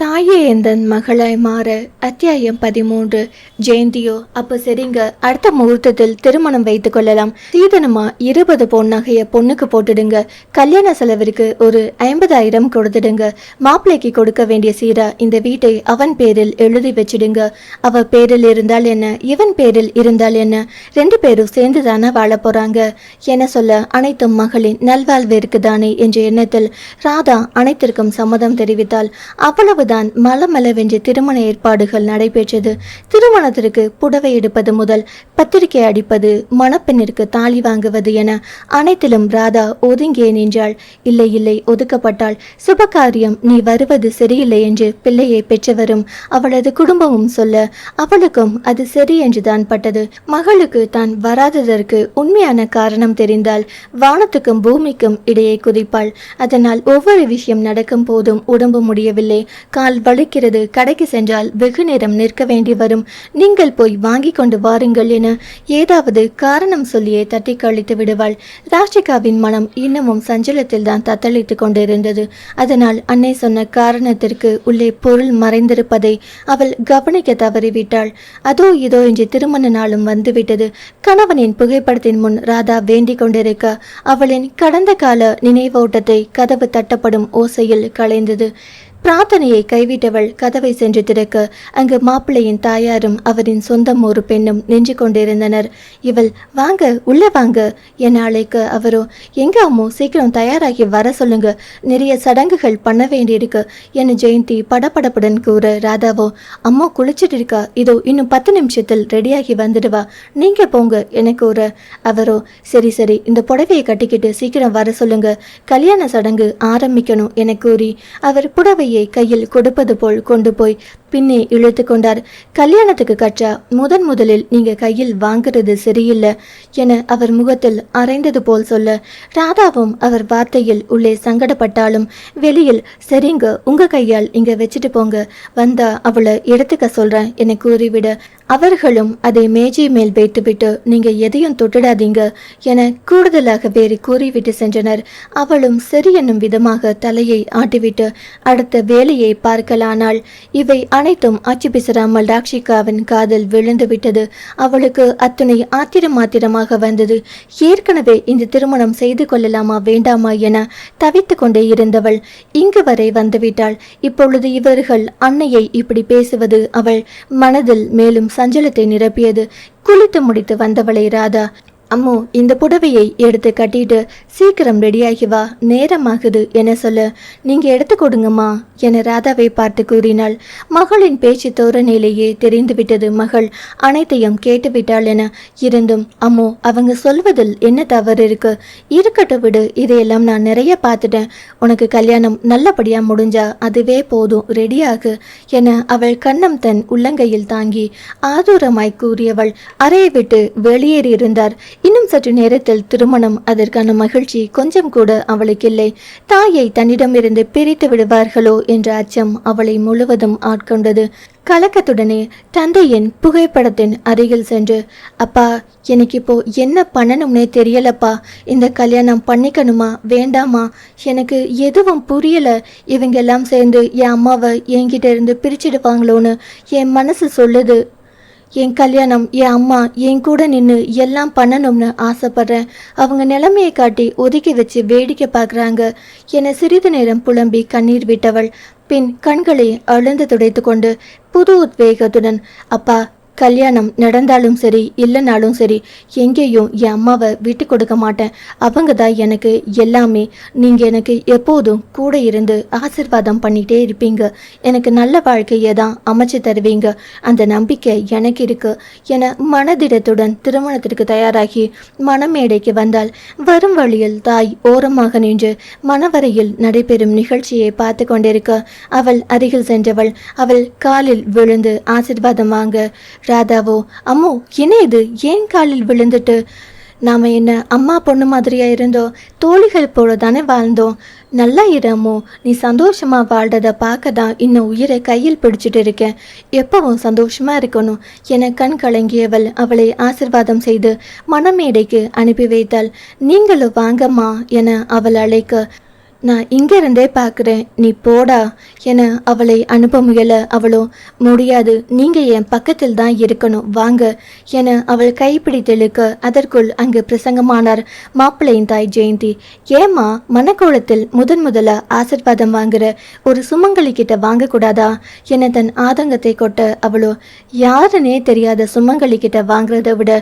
தாயே எந்தன் மகளாய் மாற அத்தியாயம் பதிமூன்று. ஜெயந்தியோ அப்ப சரிங்க. அடுத்த முகூர்த்தத்தில் திருமணம் வைத்து கொள்ளலாம். சீதனமா இருபது பொன் நகைய பொண்ணுக்கு போட்டுடுங்க. கல்யாண செலவிற்கு ஒரு ஐம்பதாயிரம் கொடுத்துடுங்க. மாப்பிள்ளைக்கு கொடுக்க வேண்டிய சீரா இந்த வீட்டை அவன் பேரில் எழுதி வச்சிடுங்க. அவ பேரில் இருந்தால் என்ன? இவன் பேரில் இருந்தால் என்ன? ரெண்டு பேரும் சேர்ந்து தானே வாழ போறாங்க? என சொல்ல அனைத்தும் மகளின் நல்வாழ்விற்கு தானே என்ற எண்ணத்தில் ராதா அனைத்திற்கும் சம்மதம் தெரிவித்தாள். அவ்வளவுதான் மலமளவென்று திருமண ஏற்பாடுகள் நடைபெற்றது. திருமணத்திற்கு புடவை எடுப்பது முதல் பத்திரிகை அடிப்பது மணப்பெண்ணிற்கு தாலி வாங்குவது என அனைத்திலும் ராதா ஒதுங்கியே நின்றாள். இல்லை இல்லை ஒதுக்கப்பட்டால் சுபகாரியம் நீ வருவது சரியில்லை என்று பிள்ளையை பெற்றவரும் அவளது குடும்பமும் சொல்ல அவளுக்கும் அது சரி என்றுதான் பட்டது. மகளுக்கு தான் வராததற்கு உண்மையான காரணம் தெரிந்தால் வானத்துக்கும் பூமிக்கும் இடையே குதிப்பாள். அதனால் ஒவ்வொரு விஷயம் நடக்கும் போதும் உடம்பு முடியவில்லை. கால் வலிக்கிறது. கடைக்கு சென்றால் வெகு நேரம் நிற்க வேண்டி வரும். நீங்கள் போய் வாங்கி கொண்டு வாருங்கள் என ஏதாவது காரணம் சொல்லியே தட்டி கழித்து விடுவாள். ராஷ்டிகாவின் மனம் இன்னமும் சஞ்சலத்தில் தான் தத்தளித்துக் கொண்டிருந்தது. அதனால் அன்னை சொன்ன காரணத்திற்கு உள்ளே பொருள் மறைந்திருப்பதை அவள் கவனிக்க தவறிவிட்டாள். அதோ இதோ என்று திருமண நாளும் வந்துவிட்டது. கணவனின் புகைப்படத்தின் முன் ராதா வேண்டிக் கொண்டிருக்க அவளின் கடந்த கால நினைவோட்டத்தை கதவு தட்டப்படும் ஓசையில் கலைந்தது. பிரார்த்தனையை கைவிட்டவள் கதவை சென்று திறக்க அங்கு மாப்பிள்ளையின் தாயாரும் அவரின் சொந்தம் ஒரு பெண்ணும் நின்று கொண்டிருந்தனர். இவள் வாங்க உள்ளே வாங்க என அழைக்க அவரோ எங்க அம்மோ சீக்கிரம் தயாராகி வர சொல்லுங்க. நிறைய சடங்குகள் பண்ண வேண்டியிருக்கு என ஜெயந்தி படபடப்புடன் கூற ராதாவோ அம்மா குளிச்சிட்டு இருக்கா. இதோ இன்னும் பத்து நிமிஷத்தில் ரெடியாகி வந்துடுவா. நீங்க போங்க என கூற அவரோ சரி சரி இந்த புடவையை கட்டிக்கிட்டு சீக்கிரம் வர சொல்லுங்க. கல்யாண சடங்கு ஆரம்பிக்கணும் என கூறி அவர் கையில் கொடுப்பது போல் கொண்டு போய் பின்னே இழுத்து கொண்டார். கல்யாணத்துக்கு கற்றா முதன் முதலில் நீங்க கையில் வாங்குறது சரியில்லை என அவர் முகத்தில் அரைந்தது போல் சொல்ல ராதாவும் அவர் வார்த்தையில் உள்ளே சங்கடப்பட்டாலும் வெளியில் சரிங்க உங்க கையால் இங்க வச்சுட்டு போங்க வந்தா அவளை எடுத்துக்க சொல்றேன் என கூறிவிட அவர்களும் அதை மேஜை மேல் வைத்துவிட்டு நீங்க எதையும் தொட்டுடாதீங்க என கூடுதலாக வேறு கூறிவிட்டு சென்றனர். அவளும் சரி என்னும் விதமாக தலையை ஆட்டிவிட்டு அடுத்த வேலையை பார்க்கலானால் இவை அனைத்தும் அச்சு பிசராமல் ராக்ஷிகாவின் காதில் விழுந்து விட்டது அவளுக்கு அத்துணை ஆத்திரம் ஆத்திரமாக வந்தது. ஏற்கனவே இந்த திருமணம் செய்து கொள்ளலாமா வேண்டாமா என தவித்து கொண்டே இருந்தவள் இங்கு வரை வந்துவிட்டாள். இப்பொழுது இவர்கள் அன்னையை இப்படி பேசுவது அவள் மனதில் மேலும் சஞ்சலத்தை நிரப்பியது. குளித்து முடித்து வந்தவளை ராதா. அம்மோ இந்த புடவையை எடுத்து கட்டிட்டு சீக்கிரம் ரெடியாகி வா நேரமாகுது என சொல்ல நீங்க எடுத்து கொடுங்கம்மா என ராதாவை பார்த்து கூறினாள். மகளின் பேச்சு தோரணையிலேயே தெரிந்துவிட்டது மகள். அனைத்தையும் கேட்டுவிட்டாள் என இருந்தும் அம்மோ அவங்க சொல்வதில் என்ன தவறு இருக்கு? இருக்கட்டும் விடு இதையெல்லாம் நான் நிறைய பார்த்துட்டேன். உனக்கு கல்யாணம் நல்லபடியா முடிஞ்சா அதுவே போதும் ரெடியாகு என அவள் கண்ணம் தன் உள்ளங்கையில் தாங்கி ஆதூரமாய் கூறியவள். அறையை விட்டு வெளியேறியிருந்தார். இன்னும் சற்று நேரத்தில் திருமணம் அதற்கான மகிழ்ச்சி கொஞ்சம் கூட அவளுக்கு இல்லை தாயை தன்னிடமிருந்து பிரித்து விடுவார்களோ என்ற அச்சம் அவளை முழுவதும் ஆட்கொண்டது. கலக்கத்துடனே தந்தையின் புகைப்படத்தின் அருகில் சென்று அப்பா எனக்கு இப்போ என்ன பண்ணணும்னே தெரியலப்பா. இந்த கல்யாணம் பண்ணிக்கணுமா வேண்டாமா? எனக்கு எதுவும் புரியல. இவங்க எல்லாம் சேர்ந்து என் அம்மாவை என்கிட்ட இருந்து பிரிச்சிடுவாங்களோன்னு என் மனசு சொல்லுது. என் கல்யாணம் என் அம்மா என் கூட நின்று எல்லாம் பண்ணணும்னு ஆசைப்படுறேன். அவங்க நிலைமையை காட்டி ஒதுக்கி வச்சு வேடிக்கை பார்க்குறாங்க. என சிறிது நேரம் புலம்பி கண்ணீர் விட்டவள். பின் கண்களை அழுந்து துடைத்து கொண்டு புது உத்வேகத்துடன் அப்பா கல்யாணம் நடந்தாலும் சரி இல்லைனாலும் சரி எங்கேயும் என் அம்மாவை விட்டு கொடுக்க மாட்டேன். அவங்க தான் எனக்கு எல்லாமே. நீங்கள் எனக்கு எப்போதும் கூட இருந்து ஆசிர்வாதம் பண்ணிகிட்டே இருப்பீங்க. எனக்கு நல்ல வாழ்க்கையை தான் அமைச்சு தருவீங்க. அந்த நம்பிக்கை எனக்கு இருக்குது என மனதிடத்துடன் திருமணத்திற்கு தயாராகி மணமேடைக்கு வந்தால் வரும் வழியில் தாய் ஓரமாக நின்று மணவரையில் நடைபெறும் நிகழ்ச்சியை பார்த்து கொண்டிருக்க அவள் அருகில் சென்றவள். அவள் காலில் விழுந்து ஆசிர்வாதம் வாங்க ராதாவோ அம்மோ என்ன இது? ஏன் காலில் விழுந்துட்டு? நாம என்ன அம்மா பொண்ணு மாதிரியா இருந்தோம் தோழிகள் போல தானே வாழ்ந்தோம். நல்லா இரமோ நீ சந்தோஷமா வாழ்றதை பார்க்க தான் இன்னும் உயிரை கையில் பிடிச்சிட்டு இருக்கேன். எப்பவும் சந்தோஷமா இருக்கணும். என கண் கலங்கியவள் அவளை ஆசிர்வாதம் செய்து மணமேடைக்கு அனுப்பி வைத்தாள். நீங்களும் வாங்கம்மா என அவள் அழைக்க நான் இங்கிருந்தே பார்க்குறேன். நீ போடா என அவளை அனுப்ப முயல அவளோ முடியாது நீங்கள் என் பக்கத்தில் தான் இருக்கணும் வாங்க என அவள் கைப்பிடி இழுக்க அதற்குள் அங்கு பிரசங்கமானார் மாப்பிள்ளையின் தாய் ஜெயந்தி. ஏமா மனக்கோளத்தில் முதன் முதல ஆசிர்வாதம் வாங்குற ஒரு சுமங்கலி கிட்ட வாங்கக்கூடாதா? என தன் ஆதங்கத்தை கொட்ட அவளோ யாருன்னே தெரியாத சுமங்கலி கிட்ட வாங்குறதை விட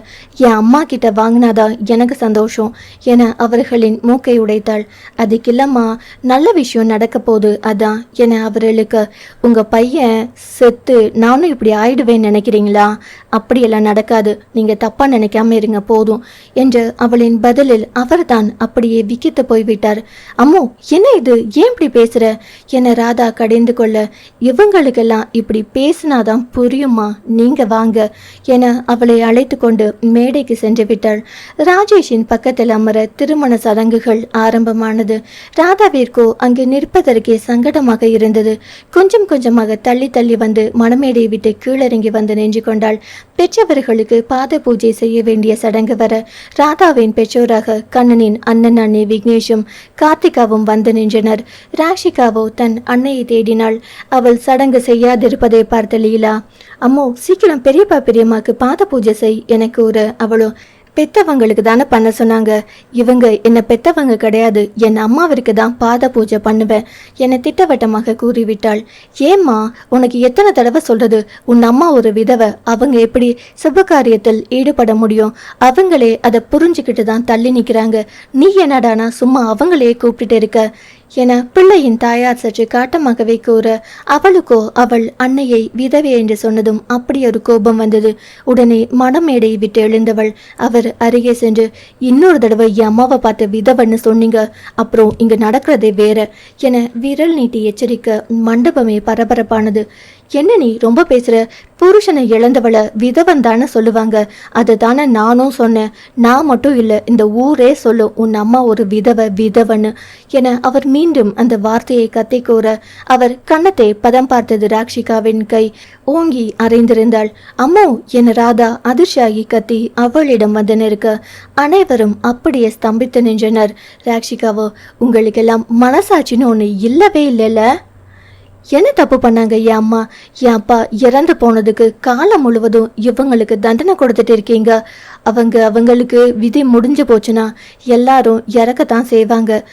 என் அம்மா கிட்ட வாங்கினாதான் எனக்கு சந்தோஷம் என அவர்களின் மூக்கை உடைத்தாள். அதுக்கில்லம்மா நல்ல விஷயம் நடக்க போகுது. அதான் என அவர்களுக்கு உங்க பையன் செத்து நானும் இப்படி ஆயிடுவேன் நினைக்கிறீங்களா? அப்படியெல்லாம் நடக்காது. நீங்க தப்பா நினைக்காம இருங்க போதும் என்று அவளின் பதிலில் அவர்தான் அப்படியே விக்கித்து போய்விட்டார். அம்மோ என்ன இது? ஏன் இப்படி பேசுற? என ராதா கடிந்து கொள்ள இவங்களுக்கெல்லாம் இப்படி பேசினாதான் புரியுமா? நீங்க வாங்க என அவளை அழைத்து கொண்டு மேடைக்கு சென்று விட்டாள். ராஜேஷின் பக்கத்தில் அமர திருமண சடங்குகள் ஆரம்பமானது. ராதா ராதாவிற்கோ அங்கு நிற்பதற்கே சங்கடமாக இருந்தது. கொஞ்சம் கொஞ்சமாக தள்ளி தள்ளி வந்து மணமேடையை விட்டு கீழிறங்கி வந்து நின்று கொண்டாள். பெற்றவர்களுக்கு பாத பூஜை செய்ய வேண்டிய சடங்கு வர ராதாவின் பெற்றோராக கண்ணனின் அண்ணன் அண்ணி விக்னேஷும் கார்த்திகாவும் வந்து நின்றனர். ராஷிகாவோ தன் அன்னையை தேடினாள். அவள் சடங்கு செய்யாதிருப்பதை பார்த்த லீலா அம்மோ சீக்கிரம் பெரியப்பா பெரியம்மாக்கு பாத பூஜை செய் என கூற அவளோ பெத்தவங்களுக்கு தானே பண்ண சொன்னாங்க. இவங்க என்ன பெத்தவங்க கிடையாது. என் அம்மாவிற்கு தான் பாத பூஜை பண்ணுவேன். என்னை திட்டவட்டமாக கூறிவிட்டாள். ஏம்மா உனக்கு எத்தனை தடவை சொல்றது? உன் அம்மா ஒரு விதவை. அவங்க எப்படி சுபகாரியத்தில் ஈடுபட முடியும்? அவங்களே அதை புரிஞ்சுக்கிட்டு தான் தள்ளி நிற்கிறாங்க. நீ என்னடானா சும்மா அவங்களே கூப்பிட்டுட்டு இருக்க? என பிள்ளையின் தாயார் சற்று காட்டமாகவே கூற அவளுக்கோ அவள் அன்னையை விதவை என்று சொன்னதும் அப்படி ஒரு கோபம் வந்தது. உடனே மணமேடையை விட்டு எழுந்தவள். அவர் அருகே சென்று இன்னொரு தடவை என் அம்மாவை பார்த்து விதவன்னு சொன்னீங்க. அப்புறம் இங்கு நடக்கிறதே வேற என விரல் நீட்டி எச்சரிக்க மண்டபமே பரபரப்பானது. என்ன நீ ரொம்ப பேசுற? புருஷனை இழந்தவளை விதவன் தானே சொல்லுவாங்க. அதை தானே நானும் சொன்னேன். நான் மட்டும் இல்லை இந்த ஊரே சொல்லும் உன் அம்மா ஒரு விதவை விதவன்னு. என அவர் மீண்டும் அந்த வார்த்தையை கத்தி கூற அவர் கன்னத்தை பதம் பார்த்தது ராக்ஷிகாவின் கை. ஓங்கி அறைந்திருந்தாள். அம்மோ என ராதா அதிர்ச்சியாகி கத்தி அவளிடம் வந்து நிற்க. அனைவரும் அப்படியே ஸ்தம்பித்து நின்றனர். ராக்ஷிகாவோ உங்களுக்கெல்லாம் மனசாட்சின்னு ஒன்று இல்லவே இல்லைல்ல? என்ன தப்பு பண்ணாங்க என் அம்மா? என் அப்பா இறந்து போனதுக்கு காலம் முழுவதும் இவங்களுக்கு தண்டனை கொடுத்துட்டு இருக்கீங்க. அவங்க அவங்களுக்கு விதி முடிஞ்சு போச்சுன்னா எல்லாரும் இறக்கத்தான் செய்வாங்க.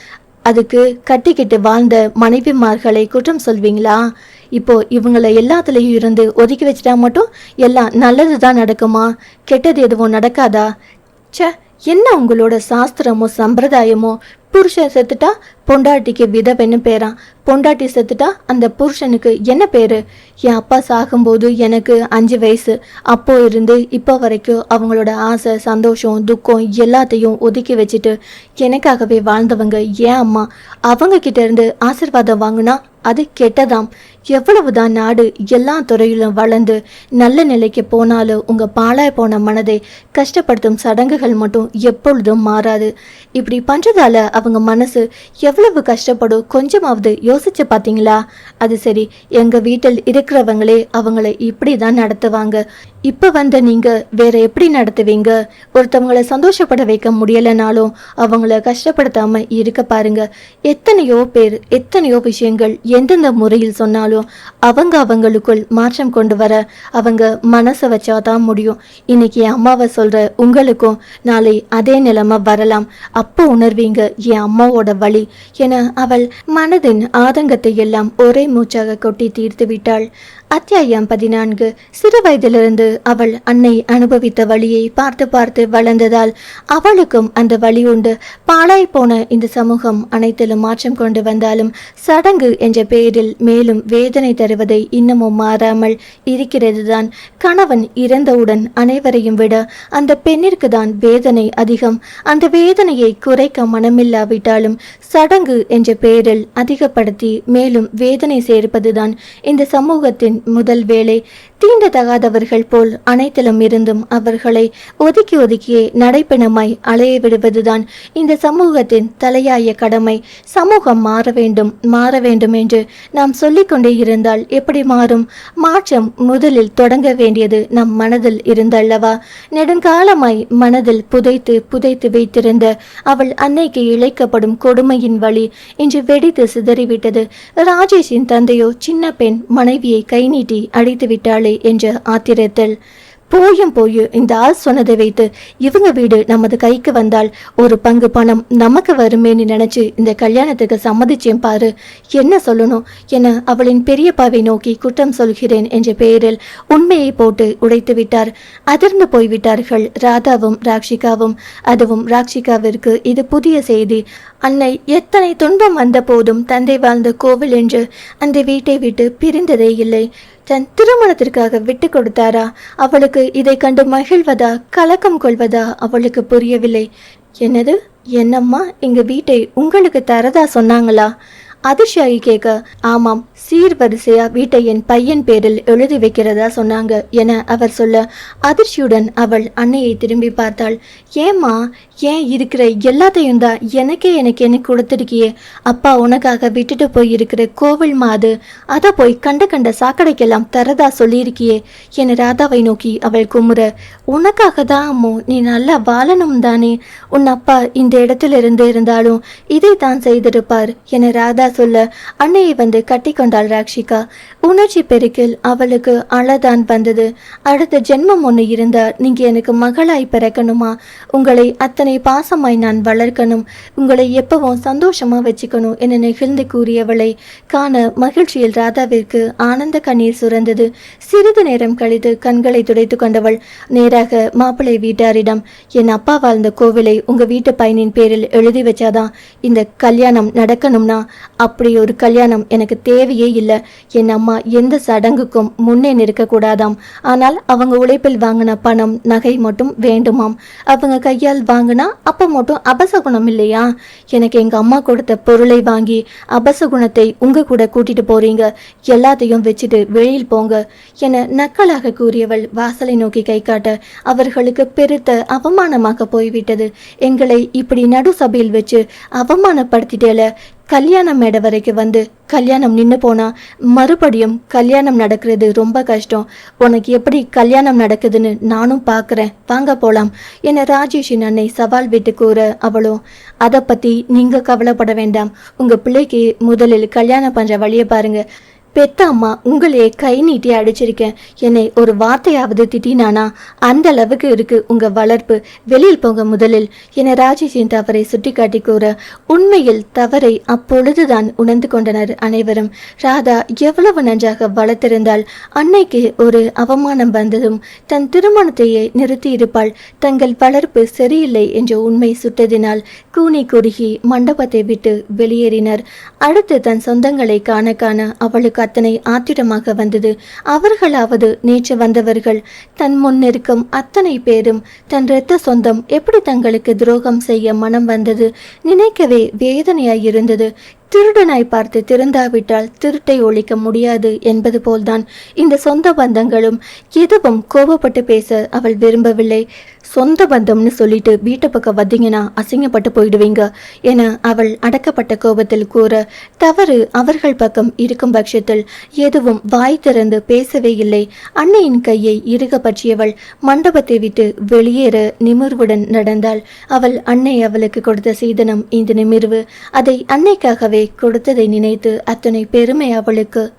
அதுக்கு கட்டிக்கிட்டு வாழ்ந்த மனைவிமார்களை குற்றம் சொல்வீங்களா? இப்போ இவங்களை எல்லாத்துலேயும் இருந்து ஒதுக்கி வச்சிட்டா மட்டும் எல்லாம் நல்லது தான் நடக்குமா? கெட்டது எதுவும் நடக்காதா? ச்சே என்ன உங்களோட சாஸ்திரமோ சம்பிரதாயமோ புருஷன் செத்துட்டா பொண்டாட்டிக்கு விதவைன்னு பேரான் பொண்டாட்டி செத்துட்டா அந்த புருஷனுக்கு என்ன பேரு? என் அப்பா சாகும்போது எனக்கு அஞ்சு வயசு. அப்போ இருந்து இப்போ வரைக்கும் அவங்களோட ஆசை சந்தோஷம் துக்கம் எல்லாத்தையும் ஒதுக்கி வச்சுட்டு எனக்காகவே வாழ்ந்தவங்க ஏன் அம்மா. அவங்க கிட்ட இருந்து ஆசிர்வாதம் வாங்கினா அது கெட்டதாம். எவ்வளவுதான் நாடு எல்லா துறையிலும் வளர்ந்து நல்ல நிலைக்கு போனாலும் உங்க பாழாய் போன மனதை கஷ்டப்படுத்தும் சடங்குகள் மட்டும் எப்பொழுதும் மாறாது. இப்படி பண்றதால அவங்க மனசு எவ்வளவு கஷ்டப்படும் கொஞ்சமாவது யோசிச்சு பார்த்தீங்களா அது சரி எங்க வீட்டில் இருக்கிறவங்களே அவங்கள இப்படி தான் நடத்துவாங்க. இப்ப வந்த நீங்க வேற எப்படி நடத்துவீங்க? ஒருத்தவங்கள சந்தோஷப்பட வைக்க முடியலனாலும் அவங்கள கஷ்டப்படுத்தாம இருக்க பாருங்க. எத்தனையோ பேர் எத்தனையோ விஷயங்கள் எந்தெந்த முறையில் சொன்னாலும் அவங்க அவங்களுக்குள் மாற்றம் கொண்டு வர அவங்க மனசை வச்சாதான் முடியும். இன்னைக்கு என் அம்மாவை சொல்ற உங்களுக்கும் நாளை அதே நிலைமை வரலாம். அப்போ உணர்வீங்க என் அம்மாவோட வழி என அவள் மனதின் ஆதங்கத்தை எல்லாம் ஒரே மூச்சாக கொட்டி தீர்த்து விட்டாள். அத்தியாயம் பதினான்கு. சிறு வயதிலிருந்து அவள் அன்னை அனுபவித்த வழியை பார்த்து பார்த்து வளர்ந்ததால் அவளுக்கும் அந்த வழி உண்டு. பாழாய் போன இந்த சமூகம் அனைத்திலும் மாற்றம் கொண்டு வந்தாலும் சடங்கு என்ற பெயரில் மேலும் வேதனை தருவதை இன்னமும் மாறாமல் இருக்கிறதுதான். கணவன் இறந்தவுடன் அனைவரையும் விட அந்த பெண்ணிற்கு தான் வேதனை அதிகம். அந்த வேதனையை குறைக்க மனமில்லாவிட்டாலும் சடங்கு என்ற பெயரில் அதிகப்படுத்தி மேலும் வேதனை சேர்ப்பதுதான் இந்த சமூகத்தின் முதல் வேளை தீண்டத்தகாதவர்கள் போல் அனைத்திலும் இருந்தும் அவர்களை ஒதுக்கி ஒதுக்கியே நடைப்பெணமாய் அலைய விடுவதுதான் இந்த சமூகத்தின் தலையாய கடமை. சமூகம் மாற வேண்டும் மாற வேண்டும் என்று நாம் சொல்லிக்கொண்டே இருந்தால் எப்படி மாறும்? மாற்றம் முதலில் தொடங்க வேண்டியது நம் மனதில் இருந்தல்லவா? நெடுங்காலமாய் மனதில் புதைத்து புதைத்து வைத்திருந்த அவள் அன்னைக்கு இழைக்கப்படும் கொடுமையின் வழி இன்று வெடித்து சிதறிவிட்டது. ராஜேஷின் தந்தையோ சின்ன பெண் மனைவியை கை நீட்டி அழைத்து விட்டாளே என்ற ஆத்திரத்தில் போயும் போயும் இந்த ஆள் சொன்னதை வைத்து இவங்க வீடு நமது கைக்கு வந்தால் ஒரு பங்கு பணம் நமக்கு வருமேன்னு நினைச்சு இந்த கல்யாணத்துக்கு சம்மதிச்சேன் பாரு. என்ன சொல்லணும்? என அவளின் பெரியப்பாவை நோக்கி குற்றம் சொல்கிறேன் என்ற பெயரில் உண்மையை போட்டு உடைத்து விட்டார். அதிர்ந்து போய்விட்டார்கள் ராதாவும் ராக்ஷிகாவும். அதுவும் ராக்ஷிகாவிற்கு இது புதிய செய்தி. அன்னை எத்தனை துன்பம் வந்த போதும் தந்தை வாழ்ந்த கோவில் என்று அந்த வீட்டை விட்டு பிரிந்ததே இல்லை. தன் திருமணத்திற்காக விட்டு கொடுத்தாரா? அவளுக்கு இதை கண்டு மகிழ்வதா கலக்கம் கொள்வதா அவளுக்கு புரியவில்லை. என்னது? என்னம்மா எங்கள் வீட்டை உங்களுக்கு தரதா சொன்னாங்களா? அதிர்ச்சியாகி கேட்க ஆமாம் சீர்வரிசையா வீட்டை என் பையன் பேரில் எழுதி வைக்கிறதா சொன்னாங்க என அவர் சொல்ல அதிர்ச்சியுடன் அவள் அன்னையை திரும்பி பார்த்தாள். ஏம்மா ஏன் இருக்கிற எல்லாத்தையும் தான் எனக்கே எனக்கு என்ன கொடுத்துருக்கியே? அப்பா உனக்காக விட்டுட்டு போய் இருக்கிற கோவில் மாது அதை போய் கண்ட கண்ட சாக்கடைக்கெல்லாம் தரதா சொல்லியிருக்கியே? என ராதாவை நோக்கி அவள் குமுற உனக்காக தான் அம்மோ நீ நல்லா வாழணும் தானே? உன் அப்பா இந்த இடத்துல இருந்து இருந்தாலும் இதை தான் செய்திருப்பார் என ராதா சொல்ல அன்னையை வந்து கட்டி கொண்டாள் ராக்ஷிகா. உணர்ச்சி பெருக்கில் அவளுக்கு அழதான் வந்தது. அடுத்த ஜென்மம் ஒன்று இருந்தா நீங்க எனக்கு மகளாய் பிறக்கணுமா? உங்களை அத்தனை பாசமாய் நான் வளர்க்கணும். உங்களை எப்பவும் சந்தோஷமா வச்சுக்கணும் என நெகிழ்ந்து கூறியவளை காண மகிழ்ச்சியில் ராதாவிற்கு ஆனந்த கண்ணீர் சுரந்தது. சிறிது நேரம் கழித்து கண்களை துடைத்து கொண்டவள் நேராக மாப்பிள்ளை வீட்டாரிடம் என் அப்பா வாழ்ந்த கோவிலை உங்க வீட்டு பையனின் பேரில் எழுதி வச்சாதான் இந்த கல்யாணம் நடக்கணும்னா அப்படி ஒரு கல்யாணம் எனக்கு தேவையே இல்லை. என் அம்மா எந்த சடங்குக்கும் முன்னே நிற்கக்கூடாதாம். ஆனால் அவங்க உழைப்பில் வாங்கின பணம் நகை மட்டும் வேண்டுமாம். அவங்க கையால் வாங்கினா அப்போ மட்டும் அபசகுணம் இல்லையா? எனக்கு எங்க அம்மா கொடுத்த பொருளை வாங்கி அபசகுணத்தை உங்க கூட கூட்டிட்டு போறீங்க. எல்லாத்தையும் வச்சுட்டு வெளியில் போங்க என நக்கலாக கூறியவள் வாசலை நோக்கி கை காட்ட அவர்களுக்கு பெருத்த அவமானமாக போய்விட்டது. எங்களை இப்படி நடு சபையில் வச்சு அவமானப்படுத்திட்டேல. கல்யாணம் மேடை வரைக்கும் வந்து கல்யாணம் நின்று போனால் மறுபடியும் கல்யாணம் நடக்கிறது ரொம்ப கஷ்டம். உனக்கு எப்படி கல்யாணம் நடக்குதுன்னு நானும் பார்க்குறேன் வாங்க போகலாம் என ராஜேஷின் அன்னை சவால் விட்டு கூற அவளோ அதை பற்றி நீங்கள் கவலைப்பட வேண்டாம். உங்கள் பிள்ளைக்கு முதலில் கல்யாணம் பண்ணுற வழியை பாருங்கள் பெத்த அம்மா உங்களையே கை நீட்டி அடிச்சிருக்கேன். என்னை ஒரு வார்த்தையாவது திட்டினானா அந்த அளவுக்கு இருக்கு உங்க வளர்ப்பு. வெளியில் போங்க முதலில். என ராஜேஷின் தவறை சுட்டிக்காட்டி கூற உண்மையில் தவறை அப்பொழுதுதான் உணர்ந்து கொண்டனர் அனைவரும். ராதா எவ்வளவு நன்றாக வளர்த்திருந்தால் அன்னைக்கு ஒரு அவமானம் வந்ததும் தன் திருமணத்தையே நிறுத்தியிருப்பாள். தங்கள் வளர்ப்பு சரியில்லை என்ற உண்மை சுட்டதினால் கூனி குறுகி மண்டபத்தை விட்டு வெளியேறினர். அடுத்து தன் சொந்தங்களை காண காண அவளுக்கு அத்தனை ஆத்திரமாக வந்தது. அவர்களாவது நேற்று வந்தவர்கள். தன் முன்னிருக்கும் அத்தனை பேரும் தன் இரத்த சொந்தம் எப்படி தங்களுக்கு துரோகம் செய்ய மனம் வந்தது? நினைக்கவே வேதனையாயிருந்தது திருடனாய் பார்த்து திருந்தாவிட்டால் திருட்டை ஒழிக்க முடியாது என்பது போல்தான் இந்த சொந்த பந்தங்களும் எதுவும் கோபப்பட்டு பேச அவள் விரும்பவில்லை. சொந்த பந்தம்னு சொல்லிட்டு வீட்டு பக்கம் வந்தீங்கன்னா அசிங்கப்பட்டு போயிடுவீங்க என அவள் அடக்கப்பட்ட கோபத்தில் கூற தவறு அவர்கள் பக்கம் இருக்கும் பட்சத்தில் எதுவும் வாய் திறந்து பேசவே இல்லை. அன்னையின் கையை இறுக பற்றியவள் மண்டபத்தை விட்டு வெளியேற நிமிர்வுடன் நடந்தாள். அவள் அன்னை அவளுக்கு கொடுத்த சீதனம் இந்த நிமிர்வு. அதை அன்னைக்காகவே கொடுத்ததை நினைத்து அத்தனை பெருமை அவளுக்கு.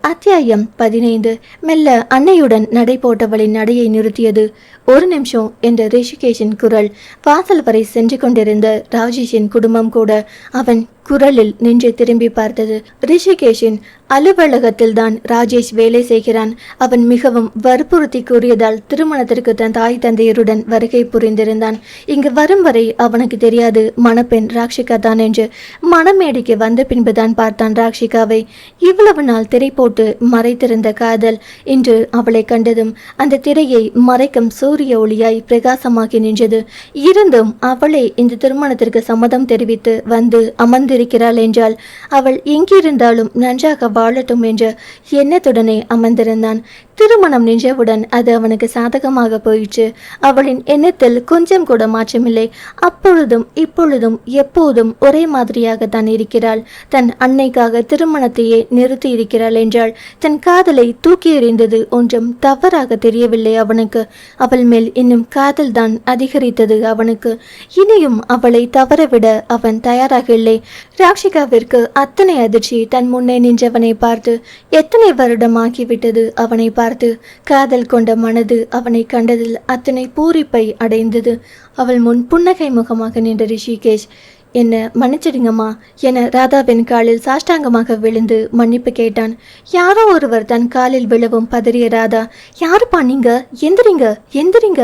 அத்தியாயம் பதினைந்து. மெல்ல அன்னையுடன் நடை போட்டவளின் நடையை நிறுத்தியது. ஒரு நிமிஷம் என்ற ரிஷிகேஷின் குரல் வாசல் வரை சென்று கொண்டிருந்த ராஜேஷின் குடும்பம் கூட அவன் குரலில் நின்று திரும்பி பார்த்தது. ரிஷிகேஷின் அலுவலகத்தில் தான் ராஜேஷ் வேலை செய்கிறான். அவன் மிகவும் வற்புறுத்தி கூறியதால் திருமணத்திற்கு தன் தாய் தந்தையருடன் வருகை புரிந்திருந்தான். இங்கு வரும் வரை அவனுக்கு தெரியாது மணப்பெண் ராக்ஷிகா தான் என்று. மணமேடைக்கு வந்த பின்புதான் பார்த்தான் ராக்ஷிகாவை. இவ்வளவு நாள் திரை போட்டு மறைத்திருந்த காதல் இன்று அவளை கண்டதும் அந்த திரையை மறைக்கும் சூ சூரிய ஒளியாய் பிரகாசமாகி நின்றது. இருந்தும் அவளே இந்த திருமணத்திற்கு சம்மதம் தெரிவித்து வந்து அமர்ந்திருக்கிறாள் என்றால் அவள் எங்கிருந்தாலும் நன்றாக வாழட்டும் என்ற எண்ணத்துடனே அமர்ந்திருந்தான். திருமணம் நின்றவுடன் அது அவனுக்கு சாதகமாக போயிற்று. அவளின் எண்ணத்தில் கொஞ்சம் கூட மாற்றமில்லை. அப்பொழுதும் இப்பொழுதும் எப்போதும் ஒரே மாதிரியாக தான் இருக்கிறாள். தன் அன்னைக்காக திருமணத்தையே நிறுத்தி இருக்கிறாள் என்றாள். தன் காதலை தூக்கி எறிந்தது ஒன்றும் தவறாக தெரியவில்லை அவனுக்கு. அவள் மேல் இன்னும் காதல் தான் அதிகரித்தது அவனுக்கு. இனியும் அவளை தவறவிட அவன் தயாராக இல்லை. ராக்ஷிகாவிற்கு அத்தனை அதிர்ச்சி தன் முன்னே நின்றவனை பார்த்து எத்தனை வருடமாகிவிட்டது அவனை பார்த்து. காதல் கொண்ட மனது அவனை கண்டதில் அத்தனை பூரிப்பை அடைந்தது. அவள் முன் புன்னகை முகமாக நின்ற ரிஷிகேஷ் என்ன மன்னிச்சிடுங்கம்மா. என ராதாவின் காலில் சாஷ்டாங்கமாக விழுந்து மன்னிப்பு கேட்டான். யாரோ ஒருவர் தன் காலில் விழவும் பதறிய ராதா யாருப்பா நீங்க? எந்திரிங்க எந்திரிங்க.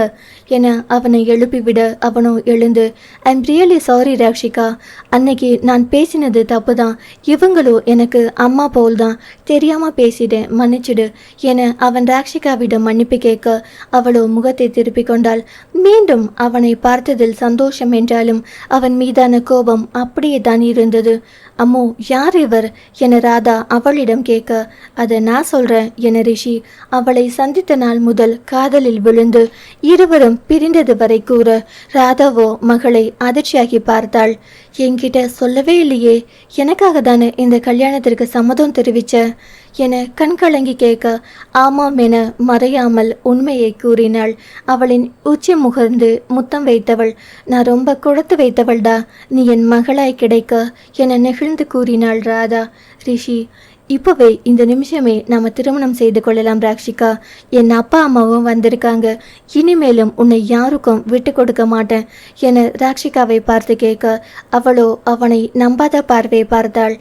என அவனை எழுப்பிவிட அவனோ எழுந்து ஐம் ரியலி சாரி ராக்ஷிகா. அன்னைக்கு நான் பேசினது தப்பு தான் இவங்களோ எனக்கு அம்மா போல் தான் தெரியாம பேசிட்டேன் மன்னிச்சிடு. என அவன் ராக்ஷிகாவிடம் மன்னிப்பு கேட்க அவளோ முகத்தை திருப்பிக் கொண்டாள். மீண்டும் அவனை பார்த்ததில் சந்தோஷம் என்றாலும் அவன் மீதான கோ கோபம் அப்படியே தான் இருந்தது. அம்மோ யார் இவர்? என ராதா அவளிடம் கேட்க அதை நான் சொல்றேன் என ரிஷி அவளை சந்தித்த நாள் முதல் காதலில் விழுந்து இருவரும் பிரிந்தது வரை கூற ராதாவோ மகளை அதிர்ச்சியாகி பார்த்தாள். என்கிட்ட சொல்லவே இல்லையே. எனக்காக தானே இந்த கல்யாணத்திற்கு சம்மதம் தெரிவிச்ச? என கண்கலங்கி கேட்க ஆமாம் என மறையாமல் உண்மையை கூறினாள். அவளின் உச்சி முகர்ந்து முத்தம் வைத்தவள் நான் ரொம்ப கொடுத்து வைத்தவள்டா நீ என் மகளாய் கிடைக்க என நெகிழ்ந்து கூறினாள் ராதா. ரிஷி இப்போவே இந்த நிமிஷமே நாம திருமணம் செய்து கொள்ளலாம் ராக்ஷிகா. என் அப்பா அம்மாவும் வந்திருக்காங்க. இனிமேலும் உன்னை யாருக்கும் விட்டு கொடுக்க மாட்டேன் என ராக்ஷிகாவை பார்த்து கேட்க அவளோ அவனை நம்பாத பார்வை பார்த்தாள்.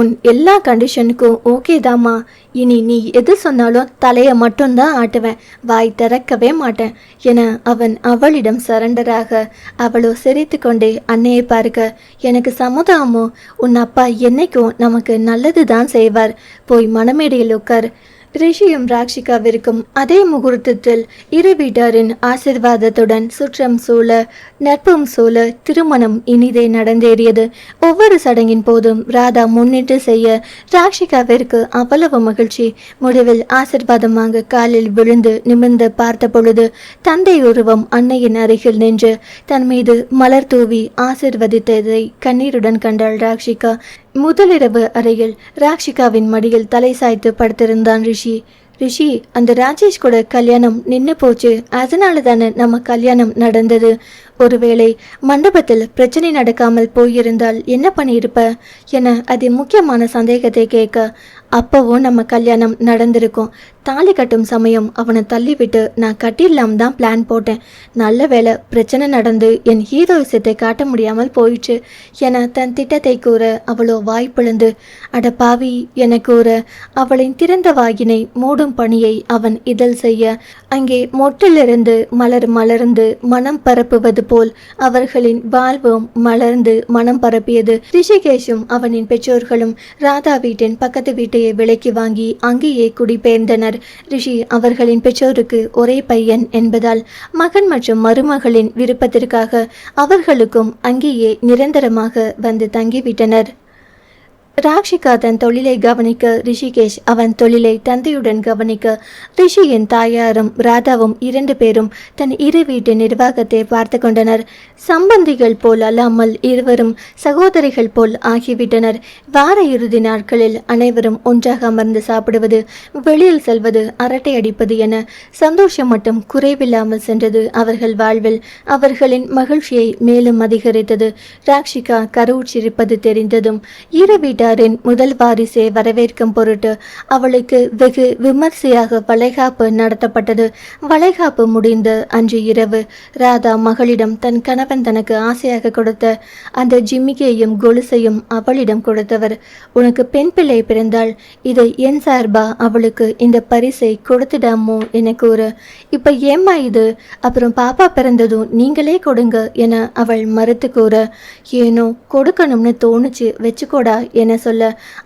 உன் எல்லா கண்டிஷனுக்கும் ஓகே தாம்மா. இனி நீ எது சொன்னாலும் தலையை மட்டும்தான் ஆட்டுவேன். வாய் திறக்கவே மாட்டேன் என அவன் அவளிடம் சரண்டராக அவளோ சிரித்து கொண்டே அன்னையை பார்க்க எனக்கு சமுதாயமோ உன் அப்பா என்னைக்கும் நமக்கு நல்லது தான் செய்வார். போய் மனமேடையில் உட்கார். ரிஷியும் ராக்ஷிகாவிற்கும் அதே முகூர்த்தத்தில் இரு வீட்டாரின் ஆசிர்வாதத்துடன் சுற்றம் சூழ நட்பும் சூழ திருமணம் இனிதே நடந்தேறியது. ஒவ்வொரு சடங்கின் போதும் ராதா முன்னிட்டு செய்ய ராக்ஷிகாவிற்கு அவ்வளவு மகிழ்ச்சி. முடிவில் ஆசிர்வாதம் வாங்க காலில் விழுந்து நிமிர்ந்து பார்த்த பொழுது தந்தை உருவம் அன்னையின் அருகில் நின்று தன் மீது மலர் தூவி ஆசிர்வதித்ததை கண்ணீருடன் கண்டாள் ராக்ஷிகா. முதலிரவு அறையில் ராக்ஷிகாவின் மடியில் தலை சாய்த்து படுத்திருந்தான் ரிஷி. ரிஷி அந்த ராஜேஷ் கூட கல்யாணம் நின்று போச்சு. அதனால தானே நம்ம கல்யாணம் நடந்தது? ஒருவேளை மண்டபத்தில் பிரச்சனை நடக்காமல் போயிருந்தால் என்ன பண்ணியிருப்ப? என அது முக்கியமான சந்தேகத்தை கேட்க அப்பவும் நம்ம கல்யாணம் நடந்திருக்கும். தாலி கட்டும் சமயம் அவனை தள்ளிவிட்டு நான் கட்டிடலாம் தான் பிளான் போட்டேன். நல்ல வேளை பிரச்சனை நடந்து என் ஹீரோயிசத்தை காட்ட முடியாமல் போயிடுச்சு என தன் திட்டத்தை கூற அவளோ வாய்ப்பிழந்து அட பாவி என கூற அவளின் திறந்த வாயினை மூடும் பணியை அவன் இதழ் செய்ய அங்கே மொட்டிலிருந்து மலர் மலர்ந்து மனம் பரப்புவது போல் அவர்களின் வாழ்வும் மலர்ந்து மனம் பரப்பியது. ரிஷிகேஷும் அவனின் பெற்றோர்களும் ராதா வீட்டின் பக்கத்து வீட்டையே விலைக்கு வாங்கி அங்கேயே குடிபெயர்ந்தனர் ரிஷி அவர்களின் பெற்றோருக்கு ஒரே பையன் என்பதால் மகன் மற்றும் மருமகளின் விருப்பத்திற்காக அவர்களுக்கும் அங்கேயே நிரந்தரமாக வந்து தங்கிவிட்டனர். ராக்ஷிகா தன் தொழிலை கவனிக்க ரிஷிகேஷ் அவன் தொழிலை தந்தையுடன் கவனிக்க ரிஷியின் தாயாரும் ராதாவும் இரண்டு பேரும் தன் இரு வீட்டு நிர்வாகத்தை பார்த்து கொண்டனர். சம்பந்திகள் போல் அல்லாமல் இருவரும் சகோதரிகள் போல் ஆகிவிட்டனர். வார இறுதி நாட்களில் அனைவரும் ஒன்றாக அமர்ந்து சாப்பிடுவது வெளியில் செல்வது அரட்டை அடிப்பது என சந்தோஷம் மட்டும் குறைவில்லாமல் சென்றது அவர்கள் வாழ்வில். அவர்களின் மகிழ்ச்சியை மேலும் அதிகரித்தது. ராக்ஷிகா கருவுற்றிருப்பது தெரிந்ததும் இரு வீட்டு வீட்டாரின் முதல் வாரிசை வரவேற்கும் பொருட்டு அவளுக்கு வெகு விமர்சையாக வளைகாப்பு நடத்தப்பட்டது. வளைகாப்பு முடிந்த அன்று இரவு ராதா மகளிடம் தன் கணவன் தனக்கு ஆசையாக கொடுத்த அந்த ஜிம்மிகையும் கொலுசையும் அவளிடம் கொடுத்தவர். உனக்கு பெண் பிள்ளை பிறந்தால் இதை என் சார்பா அவளுக்கு இந்த பரிசை கொடுத்துடாமோ? என கூற. இப்ப ஏம்மா இது? அப்புறம் பாப்பா பிறந்ததும் நீங்களே கொடுங்க என அவள் மறுத்து கூற. ஏனோ கொடுக்கணும்னு தோணுச்சு வச்சுக்கோடா என என சொல்ல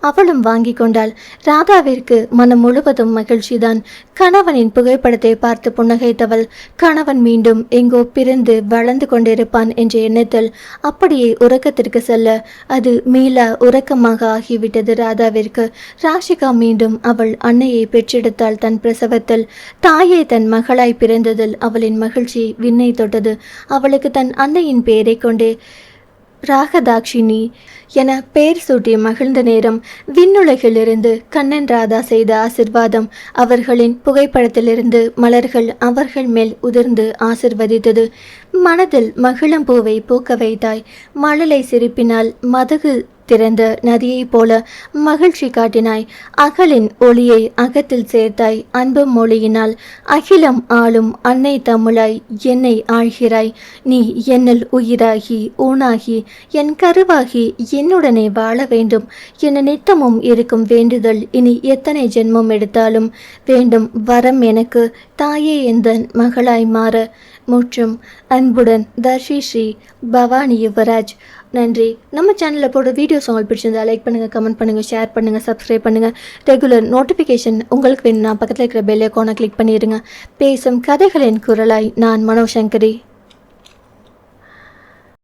அவளும் வாங்கி கொண்டாள். ராதாவிற்கு மனம் முழுவதும் மகிழ்ச்சிதான். கணவனின் புகைப்படத்தை பார்த்து புன்னகைத்தவள். கணவன் மீண்டும் எங்கோ பிறந்து வளர்ந்து கொண்டிருப்பான் என்ற எண்ணத்தில் அப்படியே உறக்கத்திற்கு செல்ல அது மீளா உறக்கமாக ஆகிவிட்டது ராதாவிற்கு. ராஷிகா மீண்டும் அவள் அன்னையை பெற்றெடுத்தாள் தன் பிரசவத்தில். தாயே தன் மகளாய் பிறந்ததில் அவளின் மகிழ்ச்சி விண்ணை தொட்டது. அவளுக்கு தன் அன்னையின் பெயரை கொண்டே ராகதாக்ஷினி என பெயர் சூட்டி மகிழ்ந்த நேரம் விண்ணுலகிலிருந்து கண்ணன் ராதா செய்த ஆசிர்வாதம். அவர்களின் புகைப்படத்திலிருந்து மலர்கள் அவர்கள் மேல் உதிர்ந்து ஆசிர்வதித்தது. மனதில் மகிழம்பூவை பூக்க வைத்தாய். மழலை சிரிப்பினால் மதகு திறந்த நதியைப் போல மகிழ்ச்சி காட்டினாய். அகலின் ஒளியை அகத்தில் சேர்த்தாய். அன்பு மொழியினால் அகிலம் ஆளும் அன்னை தமிழாய் என்னை ஆழ்கிறாய் நீ என்னில் உயிராகி ஊனாகி என் கருவாகி என்னுடனே வாழ வேண்டும். என நித்தமும் இருக்கும் வேண்டுதல் இனி எத்தனை ஜென்மம் எடுத்தாலும் வேண்டும். வரம் எனக்கு தாயே எந்தன் மகளாய் மாற. முற்றும் அன்புடன் தர்ஷி ஸ்ரீ பவானி யுவராஜ் நன்றி. நம்ம சேனலில் போடுற வீடியோஸ் உங்களுக்கு பிடிச்சிருந்தா லைக் பண்ணுங்கள் கமெண்ட் பண்ணுங்கள் ஷேர் பண்ணுங்கள் சப்ஸ்கிரைப் பண்ணுங்கள் ரெகுலர் நோட்டிஃபிகேஷன் உங்களுக்கு வேணும்னா பக்கத்தில் இருக்கிற பெல் ஐக்கானை கிளிக் பண்ணிடுங்க. பேசும் கதைகளின் குரலாய் நான் மனோசங்கரி